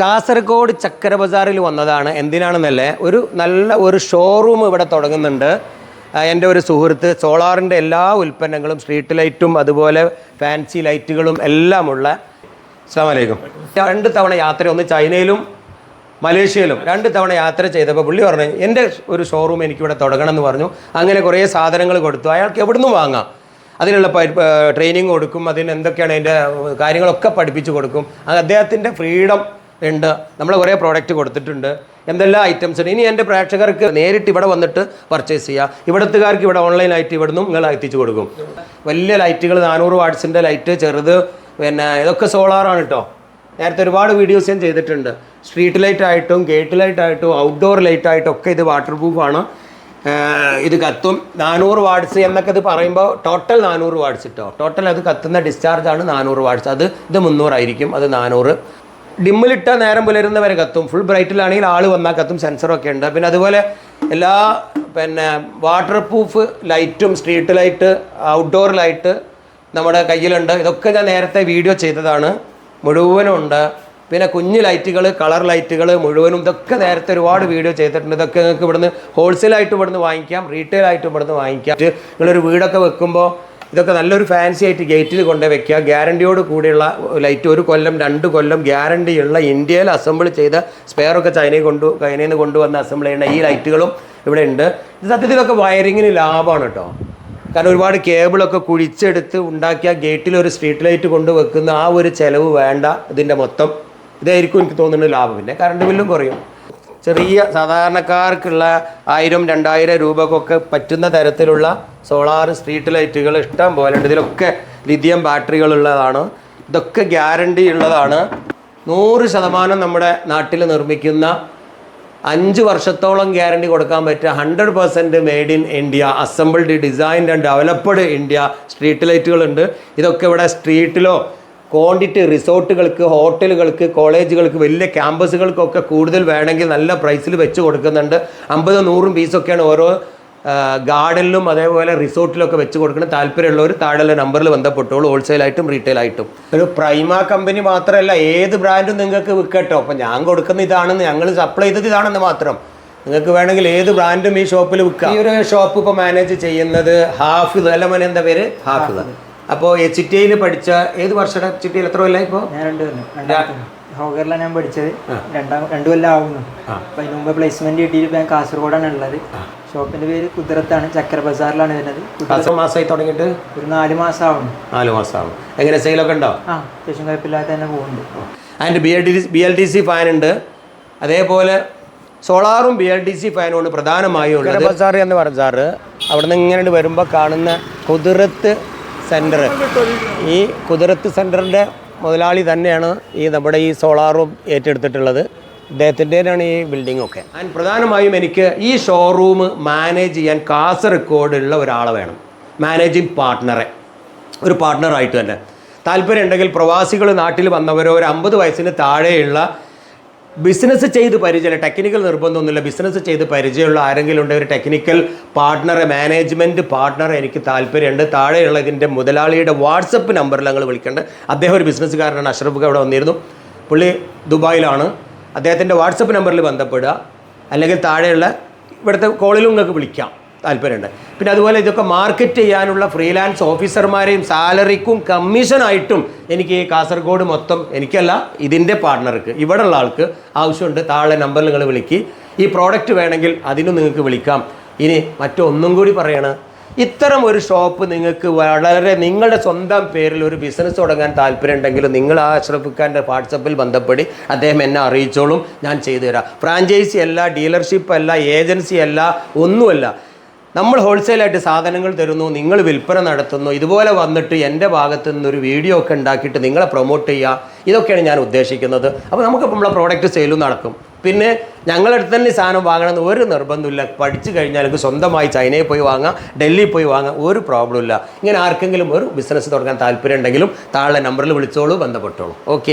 കാസർഗോഡ് ചക്കര ബസാറിൽ വന്നതാണ്. എന്തിനാണെന്നല്ലേ? ഒരു നല്ല ഒരു ഷോറൂം ഇവിടെ തുടങ്ങുന്നുണ്ട്. എന്റെ ഒരു സുഹൃത്ത് സോളാറിന്റെ എല്ലാ ഉൽപ്പന്നങ്ങളും സ്ട്രീറ്റ് ലൈറ്റും അതുപോലെ ഫാൻസി ലൈറ്റുകളും എല്ലാമുള്ള അസ്സാം വലൈക്കും രണ്ട് തവണ യാത്ര ഒന്ന് ചൈനയിലും മലേഷ്യയിലും രണ്ട് തവണ യാത്ര ചെയ്തപ്പോൾ പുള്ളി പറഞ്ഞു എന്റെ ഒരു ഷോറൂം എനിക്കിവിടെ തുടങ്ങണം എന്ന് പറഞ്ഞു. അങ്ങനെ കുറേ സാധനങ്ങൾ കൊടുത്തു. അയാൾക്ക് എവിടുന്ന് വാങ്ങാം. അതിനുള്ള ട്രെയിനിങ് കൊടുക്കും. അതിന് എന്തൊക്കെയാണ് അതിന്റെ കാര്യങ്ങളൊക്കെ പഠിപ്പിച്ചു കൊടുക്കും. അദ്ദേഹത്തിന്റെ ഫ്രീഡം ഉണ്ട്. നമ്മൾ കുറേ പ്രോഡക്റ്റ് കൊടുത്തിട്ടുണ്ട്. എന്തെല്ലാം ഐറ്റംസ് ഉണ്ട്? ഇനി എന്റെ പ്രേക്ഷകർക്ക് നേരിട്ട് ഇവിടെ വന്നിട്ട് പർച്ചേസ് ചെയ്യുക ഇവിടത്തുകാർക്ക് ഇവിടെ ഓൺലൈനായിട്ട് ഇവിടെ നിന്നും നിങ്ങൾ എത്തിച്ചു കൊടുക്കും. വലിയ ലൈറ്റുകൾ നാനൂറ് വാട്ട്സിന്റെ ലൈറ്റ് ചെറുത് പിന്നെ ഇതൊക്കെ സോളാറാണ് കേട്ടോ നേരത്തെ ഒരുപാട് വീഡിയോസ് ഞാൻ ചെയ്തിട്ടുണ്ട്. സ്ട്രീറ്റ് ലൈറ്റ് ആയിട്ടും ഗേറ്റ് ലൈറ്റ് ആയിട്ടും ഔട്ട്ഡോർ ലൈറ്റ് ആയിട്ടും ഒക്കെ ഇത് വാട്ടർ പ്രൂഫാണ് ഇത് കത്തും. നാനൂറ് വാട്ട്സ് എന്നൊക്കെ ഇത് പറയുമ്പോൾ ടോട്ടൽ നാനൂറ് വാട്ട്സ് ഇട്ടോ ടോട്ടൽ അത് കത്തുന്ന ഡിസ്ചാർജ് ആണ് നാനൂറ് വാട്ട്സ് അത് ഇത് മുന്നൂറായിരിക്കും. അത് നാനൂറ്. ഡിമ്മിലിട്ട നേരം പുലരുന്നവരെ കത്തും. ഫുൾ ബ്രൈറ്റിലാണെങ്കിൽ ആൾ വന്നാൽ കത്തും സെൻസറൊക്കെ ഉണ്ട്. പിന്നെ അതുപോലെ എല്ലാ പിന്നെ വാട്ടർ പ്രൂഫ് ലൈറ്റും സ്ട്രീറ്റ് ലൈറ്റ് ഔട്ട്ഡോർ ലൈറ്റ് നമ്മുടെ കയ്യിലുണ്ട്. ഇതൊക്കെ ഞാൻ നേരത്തെ വീഡിയോ ചെയ്തതാണ്. മുഴുവനും ഉണ്ട്. പിന്നെ കുഞ്ഞു ലൈറ്റുകൾ കളർ ലൈറ്റുകൾ മുഴുവനും ഇതൊക്കെ നേരത്തെ ഒരുപാട് വീഡിയോ ചെയ്തിട്ടുണ്ട്. ഇതൊക്കെ നിങ്ങൾക്ക് ഇവിടുന്ന് ഹോൾസെയിലായിട്ട് ഇവിടുന്ന് വാങ്ങിക്കാം റീറ്റെയിൽ ആയിട്ട് ഇവിടുന്ന് വാങ്ങിക്കാം. നിങ്ങളൊരു വീടൊക്കെ വെക്കുമ്പോൾ ഇതൊക്കെ നല്ലൊരു ഫാൻസി ആയിട്ട് ഗേറ്റിൽ കൊണ്ട് വെക്കുക. ഗ്യാരണ്ടിയോട് കൂടിയുള്ള ലൈറ്റ് ഒരു കൊല്ലം രണ്ട് കൊല്ലം ഗ്യാരണ്ടിയുള്ള ഇന്ത്യയിൽ അസംബിൾ ചെയ്ത സ്പെയറൊക്കെ ചൈനയിൽ കൊണ്ടു ചൈനയിൽ നിന്ന് കൊണ്ടുവന്ന അസംബിൾ ചെയ്യുന്ന ഈ ലൈറ്റുകളും ഇവിടെ ഉണ്ട്. ഇത് സത്യത്തിൽ ഇതൊക്കെ വയറിങ്ങിന് ലാഭമാണ് കേട്ടോ കാരണം ഒരുപാട് കേബിളൊക്കെ കുഴിച്ചെടുത്ത് ഉണ്ടാക്കിയ ഗേറ്റിൽ ഒരു സ്ട്രീറ്റ് ലൈറ്റ് കൊണ്ട് വെക്കുന്ന ആ ഒരു ചിലവ് വേണ്ട ഇതിന്റെ മൊത്തം. ഇതായിരിക്കും എനിക്ക് തോന്നുന്നത് ലാഭം. പിന്നെ കറണ്ട് ബില്ലും കുറയും. ചെറിയ സാധാരണക്കാർക്കുള്ള ആയിരം രണ്ടായിരം രൂപക്കൊക്കെ പറ്റുന്ന തരത്തിലുള്ള സോളാർ സ്ട്രീറ്റ് ലൈറ്റുകൾ ഇഷ്ടം പോലെ ഉണ്ട്. ഇതിലൊക്കെ ലിഥിയം ബാറ്ററികളുള്ളതാണ്. ഇതൊക്കെ ഗ്യാരണ്ടി ഉള്ളതാണ്. നൂറ് ശതമാനം നമ്മുടെ നാട്ടിൽ നിർമ്മിക്കുന്ന അഞ്ച് വർഷത്തോളം ഗ്യാരണ്ടി കൊടുക്കാൻ പറ്റുക hundred percent made in India assembled designed and developed India street ലൈറ്റുകളുണ്ട്. ഇതൊക്കെ ഇവിടെ സ്ട്രീറ്റിലോ ക്വാണ്ടിറ്റി റിസോർട്ടുകൾക്ക് ഹോട്ടലുകൾക്ക് കോളേജുകൾക്ക് വലിയ ക്യാമ്പസുകൾക്കൊക്കെ കൂടുതൽ വേണമെങ്കിൽ നല്ല പ്രൈസിൽ വെച്ച് കൊടുക്കുന്നുണ്ട്. അമ്പത് നൂറും പീസൊക്കെയാണ് ഓരോ ഗാർഡനിലും അതേപോലെ റിസോർട്ടിലൊക്കെ വെച്ച് കൊടുക്കുന്ന താല്പര്യമുള്ളവർ താഴെയുള്ള നമ്പറിൽ ബന്ധപ്പെട്ടോളൂ. ഹോൾസെയിലായിട്ടും റീറ്റെയിലായിട്ടും. ഒരു പ്രൈമ കമ്പനി മാത്രമല്ല ഏത് ബ്രാൻഡും നിങ്ങൾക്ക് വിൽക്കട്ടോ. അപ്പം ഞാൻ കൊടുക്കുന്ന ഇതാണെന്ന് ഞങ്ങൾ സപ്ലൈ ചെയ്തത് ഇതാണെന്ന് മാത്രം. നിങ്ങൾക്ക് വേണമെങ്കിൽ ഏത് ബ്രാൻഡും ഈ ഷോപ്പിൽ വിൽക്കാം. ഈ ഒരു ഷോപ്പ് ഇപ്പോൾ മാനേജ് ചെയ്യുന്നത് ഹാഫിദ്. അല്ല മോനെ എന്താ പേര്? ഹാഫിദ്. അപ്പോൾ എച്ച് ടി ഐയിൽ പഠിച്ച ഏത് വർഷത്തെ എച്ച് ടി ഐയിൽ എത്ര കൊല്ലം ഇപ്പോൾ ഞാൻ രണ്ട് കൊല്ലം. രണ്ടാമത്തെ ഹോഗറിലാണ് ഞാൻ പഠിച്ചത്. രണ്ടാം രണ്ടു കൊല്ലം ആവുന്നു. അപ്പം അതിന് മുമ്പ് പ്ലേസ്മെന്റ് കിട്ടിയിട്ട് ഞാൻ കാസർഗോഡാണ് ഉള്ളത്. ഷോപ്പിന്റെ പേര് കുതിരത്താണ് ചക്കര ബസാറിലാണ് വരുന്നത്. മാസമായി തുടങ്ങിയിട്ട്? ഒരു നാല് മാസം ആവുന്നു നാല് മാസമാകും എങ്ങനെ സെയിലൊക്കെ ഉണ്ടോ? ആ അത്യാവശ്യം കുഴപ്പമില്ലാതെ തന്നെ പോകുന്നുണ്ട്. അതിന്റെ B L D B L D C fan ഉണ്ട്. അതേപോലെ സോളാറും ബി എൽ ഡി സി ഫാനും ഉണ്ട് പ്രധാനമായും ഉള്ളത്. ബസാർ എന്ന് പറഞ്ഞാറ് അവിടെ നിന്ന് ഇങ്ങനെ വരുമ്പോൾ കാണുന്ന കുതിരത്ത് സെന്റർ. ഈ കുതിരത്ത് സെന്ററിന്റെ മുതലാളി തന്നെയാണ് ഈ നമ്മുടെ ഈ സോളാറും ഏറ്റെടുത്തിട്ടുള്ളത്. അദ്ദേഹത്തിന്റെതാണ് ഈ ബിൽഡിംഗ് ഒക്കെ ആൻഡ് പ്രധാനമായും എനിക്ക് ഈ ഷോറൂം മാനേജ് ചെയ്യാൻ കാസർഗോഡുള്ള ഒരാളെ വേണം. മാനേജിങ് പാർട്ട്ണറെ ഒരു പാർട്ട്ണറായിട്ട് തന്നെ. താല്പര്യം ഉണ്ടെങ്കിൽ പ്രവാസികൾ നാട്ടിൽ വന്നവരോ ഒരു അമ്പത് വയസ്സിന് താഴെയുള്ള ബിസിനസ് ചെയ്ത് പരിചയം ടെക്നിക്കൽ നിർബന്ധമൊന്നുമില്ല. ബിസിനസ് ചെയ്ത് പരിചയമുള്ള ആരെങ്കിലും ഉണ്ട് ഒരു ടെക്നിക്കൽ പാർട്ട്ണറെ മാനേജ്മെന്റ് പാർട്ട്ണർ എനിക്ക് താല്പര്യമുണ്ട്. താഴെയുള്ള ഇതിന്റെ മുതലാളിയുടെ വാട്സപ്പ് നമ്പറിൽ ഞങ്ങൾ വിളിക്കേണ്ടത് അദ്ദേഹം ഒരു ബിസിനസ്സുകാരനാണ് അഷ്റഫ് അവിടെ വന്നിരുന്നു. പുള്ളി ദുബായിലാണ്. അദ്ദേഹത്തിന്റെ വാട്സപ്പ് നമ്പറിൽ ബന്ധപ്പെടുക. അല്ലെങ്കിൽ താഴെയുള്ള ഇവിടുത്തെ കോളിലും നിങ്ങൾക്ക് വിളിക്കാം. താല്പര്യമുണ്ട്. പിന്നെ അതുപോലെ ഇതൊക്കെ മാർക്കറ്റ് ചെയ്യാനുള്ള ഫ്രീലാൻസ് ഓഫീസർമാരെയും സാലറിക്കും കമ്മീഷനായിട്ടും എനിക്ക് കാസർഗോഡ് മൊത്തം എനിക്കല്ല ഇതിന്റെ പാർട്ട്ണർക്ക് ഉള്ള ആൾക്ക് ആവശ്യമുണ്ട്. താഴെ നമ്പറിൽ നിങ്ങൾ വിളിക്ക്. ഈ പ്രോഡക്റ്റ് വേണമെങ്കിൽ അതിനും നിങ്ങൾക്ക് വിളിക്കാം. ഇനി മറ്റൊന്നും കൂടി പറയണം. ഇത്തരം ഒരു ഷോപ്പ് നിങ്ങൾക്ക് വളരെ നിങ്ങളുടെ സ്വന്തം പേരിൽ ഒരു ബിസിനസ് തുടങ്ങാൻ താല്പര്യം ഉണ്ടെങ്കിൽ നിങ്ങൾ ആ അഷ്റഫ് ഖാന്റെ വാട്സപ്പിൽ ബന്ധപ്പെടി അദ്ദേഹം എന്നെ അറിയിച്ചോളും. ഞാൻ ചെയ്തു തരാം. ഫ്രാഞ്ചൈസി അല്ല ഡീലർഷിപ്പ് അല്ല ഏജൻസി അല്ല ഒന്നുമല്ല. നമ്മൾ ഹോൾസെയിലായിട്ട് സാധനങ്ങൾ തരുന്നു നിങ്ങൾ വിൽപ്പന നടത്തുന്നു ഇതുപോലെ വന്നിട്ട് എന്റെ ഭാഗത്തു നിന്നൊരു വീഡിയോ ഒക്കെ ഉണ്ടാക്കിയിട്ട് നിങ്ങളെ പ്രൊമോട്ട് ചെയ്യുക ഇതൊക്കെയാണ് ഞാൻ ഉദ്ദേശിക്കുന്നത്. അപ്പോൾ നമുക്ക് നമ്മളെ പ്രോഡക്റ്റ് സെയിലും നടക്കും. പിന്നെ ഞങ്ങളടുത്ത് തന്നെ സാധനം വാങ്ങണമെന്ന് ഒരു നിർബന്ധമില്ല പഠിച്ചു കഴിഞ്ഞാൽ നിങ്ങൾക്ക് സ്വന്തമായി ചൈനയിൽ പോയി വാങ്ങാം ഡൽഹിയിൽ പോയി വാങ്ങാം ഒരു പ്രോബ്ലം ഇല്ല. ഇങ്ങനെ ആർക്കെങ്കിലും ഒരു ബിസിനസ് തുടങ്ങാൻ താല്പര്യം ഉണ്ടെങ്കിലും താഴെ നമ്പറിൽ വിളിച്ചോളൂ ബന്ധപ്പെട്ടോളൂ. ഓക്കെ